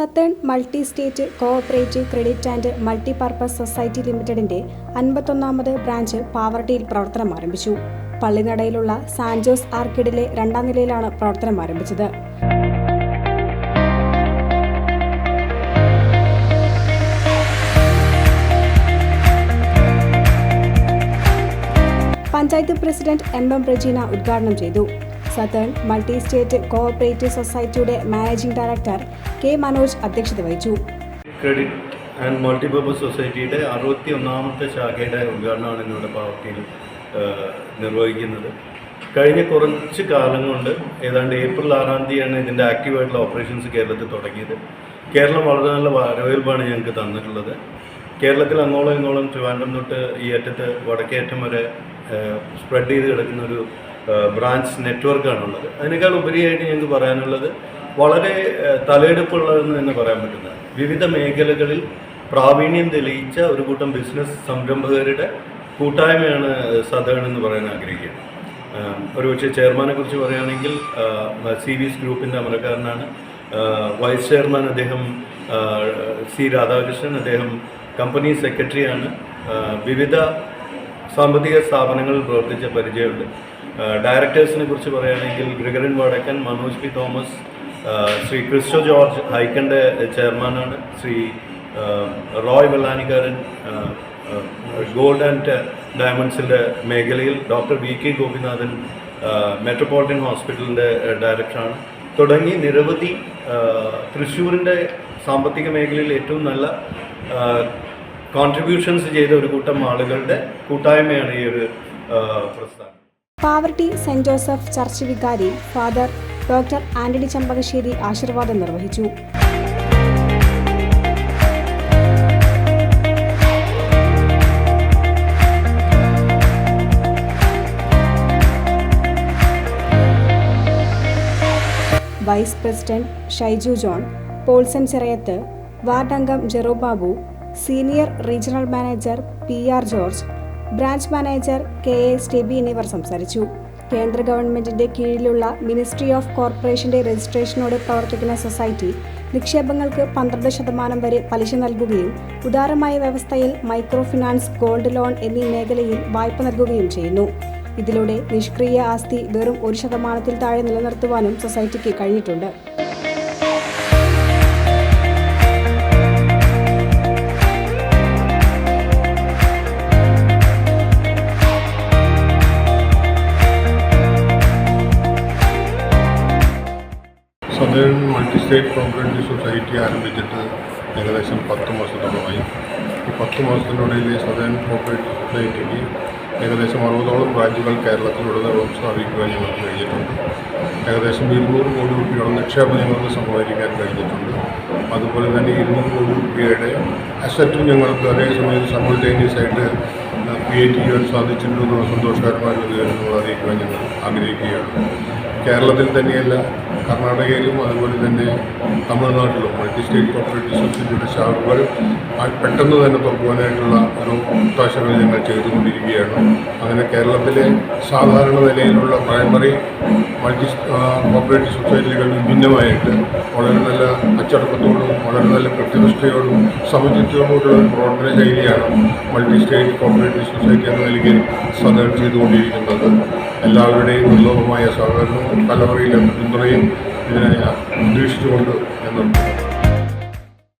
Southern multi state cooperative credit and multi purpose society ലിമിറ്റഡിന്റെ അൻപത്തൊന്നാമത് branch പാവർട്ടിയിൽ പ്രവർത്തനം ആരംഭിച്ചു. പള്ളിനടയിലുള്ള സാൻജോസ് ആർക്കിഡിലെ രണ്ടാം നിലയിലാണ് പ്രവർത്തനം ആരംഭിച്ചത്. Panchayat president M M Regina ഉദ്ഘാടനം ചെയ്തു. സത്തേൺ മൾട്ടി സ്റ്റേറ്റ് കോഓപ്പറേറ്റീവ് സൊസൈറ്റിയുടെ മാനേജിംഗ് ഡയറക്ടർ കെ മനോജ് അധ്യക്ഷത വഹിച്ചു. ക്രെഡിറ്റ് ആൻഡ് മൾട്ടിപർപ്പസ് സൊസൈറ്റിയുടെ അറുപത്തി ഒന്നാമത്തെ ശാഖയുടെ ഉദ്ഘാടനമാണ് ഇന്നിവിടെ പാർട്ടിയിൽ നിർവഹിക്കുന്നത്. കഴിഞ്ഞ കുറച്ച് കാലം കൊണ്ട് ഏതാണ്ട് ഏപ്രിൽ ആറാം തീയതിയാണ് ഇതിന്റെ ആക്റ്റീവായിട്ടുള്ള ഓപ്പറേഷൻസ് കേരളത്തിൽ തുടങ്ങിയത്. കേരളം വളരെ നല്ല വരവേൽപ്പാണ് ഞങ്ങൾക്ക് തന്നിട്ടുള്ളത്. കേരളത്തിൽ അങ്ങോളം ഇങ്ങോളം ട്രിവാൻഡ്രം തൊട്ട് ഈ അറ്റത്ത് വടക്കേറ്റം വരെ സ്പ്രെഡ് ചെയ്ത് കിടക്കുന്ന ഒരു ബ്രാഞ്ച് നെറ്റ്വർക്കാണുള്ളത് അതിനേക്കാൾ ഉപരിയായിട്ട് ഞങ്ങൾക്ക് പറയാനുള്ളത് വളരെ തലയെടുപ്പുള്ളതെന്ന് തന്നെ പറയാൻ പറ്റുന്നത്. വിവിധ മേഖലകളിൽ പ്രാവീണ്യം തെളിയിച്ച ഒരു കൂട്ടം ബിസിനസ് സംരംഭകരുടെ കൂട്ടായ്മയാണ് സദേൺ എന്ന് പറയാൻ ആഗ്രഹിക്കുന്നത്. ഒരുപക്ഷെ ചെയർമാനെ കുറിച്ച് പറയുകയാണെങ്കിൽ സി വി എസ് ഗ്രൂപ്പിന്റെ അമരക്കാരനാണ് വൈസ് ചെയർമാൻ അദ്ദേഹം സി രാധാകൃഷ്ണൻ അദ്ദേഹം കമ്പനി സെക്രട്ടറിയാണ് വിവിധ സാമ്പത്തിക സ്ഥാപനങ്ങളിൽ പ്രവർത്തിച്ച പരിചയമുണ്ട്. ഡയറക്ടേഴ്സിനെ കുറിച്ച് പറയുകയാണെങ്കിൽ ഗ്രിഗറിൻ Vadakkan Manoj P Thomas Shri Cristo George ഹൈക്കന്റെ ചെയർമാനാണ് ശ്രീ റോയ് വെള്ളാനിക്കാരൻ ഗോൾഡ് ആൻഡ് ഡയമണ്ട്സിന്റെ മേഖലയിൽ doctor V K Gopinathan metropolitan ഹോസ്പിറ്റലിന്റെ ഡയറക്ടറാണ് തുടങ്ങി നിരവധി തൃശ്ശൂരിന്റെ സാമ്പത്തിക മേഖലയിൽ ഏറ്റവും നല്ല കോൺട്രിബ്യൂഷൻസ് ചെയ്ത ഒരു കൂട്ടം ആളുകളുടെ കൂട്ടായ്മയാണ് ഈ ഒരു പ്രസ്ഥാനം. പാവർട്ടി സെന്റ് ജോസഫ് ചർച്ച് വികാരി ഫാദർ ഡോക്ടർ ആന്റണി ചമ്പകശ്ശേരി ആശീർവാദം നിർവഹിച്ചു. Vice president Shaiju John Polson Chirayath ward അംഗം Jero Babu senior regional manager P R George branch manager K A Steby എന്നിവർ സംസാരിച്ചു. കേന്ദ്ര ഗവൺമെന്റിന്റെ കീഴിലുള്ള മിനിസ്ട്രി ഓഫ് കോർപ്പറേഷന്റെ രജിസ്ട്രേഷനോടെ പ്രവർത്തിക്കുന്ന സൊസൈറ്റി നിക്ഷേപങ്ങൾക്ക് പന്ത്രണ്ട് ശതമാനം വരെ പലിശ നൽകുകയും ഉദാരമായ വ്യവസ്ഥയിൽ മൈക്രോ ഫിനാൻസ് ഗോൾഡ് ലോൺ എന്നീ മേഖലയിൽ വായ്പ നൽകുകയും ചെയ്യുന്നു. ഇതിലൂടെ നിഷ്ക്രിയ ആസ്തി വെറും ഒരു ശതമാനത്തിൽ താഴെ നിലനിർത്തുവാനും സൊസൈറ്റിക്ക് കഴിഞ്ഞിട്ടുണ്ട്. സ്റ്റേറ്റ് കോപ്പറേറ്റീവ് സൊസൈറ്റി ആരംഭിച്ചിട്ട് ഏകദേശം പത്ത് മാസത്തോളമായി. ഈ പത്ത് മാസത്തിനുള്ളിൽ സദേൺ കോപ്പറേറ്റീവ് സൊസൈറ്റിക്ക് ഏകദേശം അറുപതോളം ബ്രാഞ്ചുകൾ കേരളത്തിലുടനീളം സ്ഥാപിക്കുവാൻ ഞങ്ങൾക്ക് കഴിഞ്ഞിട്ടുണ്ട്. ഏകദേശം ഇരുന്നൂറ് കോടി രൂപയുടെ നിക്ഷേപം ഞങ്ങൾക്ക് സമാഹരിക്കാൻ കഴിഞ്ഞിട്ടുണ്ട്. അതുപോലെ തന്നെ ഇരുന്നൂറ് കോടി രൂപയുടെ അസറ്റും ഞങ്ങൾക്ക് അതേസമയം സമയം സമ്മൾട്ടേനിയസ് ആയിട്ട് ക്രിയേറ്റ് ചെയ്യാൻ സാധിച്ചിട്ടുണ്ടെന്നുള്ള സന്തോഷകരമായ ഒരു അറിയിക്കുവാൻ ഞങ്ങൾ ആഗ്രഹിക്കുകയാണ്. കേരളത്തിൽ തന്നെയല്ല കർണാടകയിലും അതുപോലെ തന്നെ തമിഴ്നാട്ടിലും മൾട്ടി സ്റ്റേറ്റ് കോപ്പറേറ്റീവ് സൊസൈറ്റിയുടെ ശാഖകൾ പെട്ടെന്ന് തന്നെ തുറക്കുവാനായിട്ടുള്ള ഒരു ഒത്താശകൾ ഞങ്ങൾ ചെയ്തുകൊണ്ടിരിക്കുകയാണ്. അങ്ങനെ കേരളത്തിലെ സാധാരണ നിലയിലുള്ള പ്രൈമറി മൾട്ടി കോപ്പറേറ്റീവ് സൊസൈറ്റികളിൽ ഭിന്നമായിട്ട് വളരെ നല്ല അച്ചടക്കത്തോടും വളരെ നല്ല കൃത്യനിഷ്ഠയോടും സമചിത്വത്തോടുള്ള ഒരു പ്രവർത്തന ശൈലിയാണ് മൾട്ടി സ്റ്റേറ്റ് കോപ്പറേറ്റീവ് സൊസൈറ്റി എന്ന നിലയ്ക്ക് സദേൺ ചെയ്തുകൊണ്ടിരിക്കുന്നത്. എല്ലാവരുടെയും നിർലോഭമായ സഹകരണവും തലമുറയിലെ പിന്തുണയും ഇതിനെ ഉദ്ദേശിച്ചുകൊണ്ട് നിർത്തുന്നു.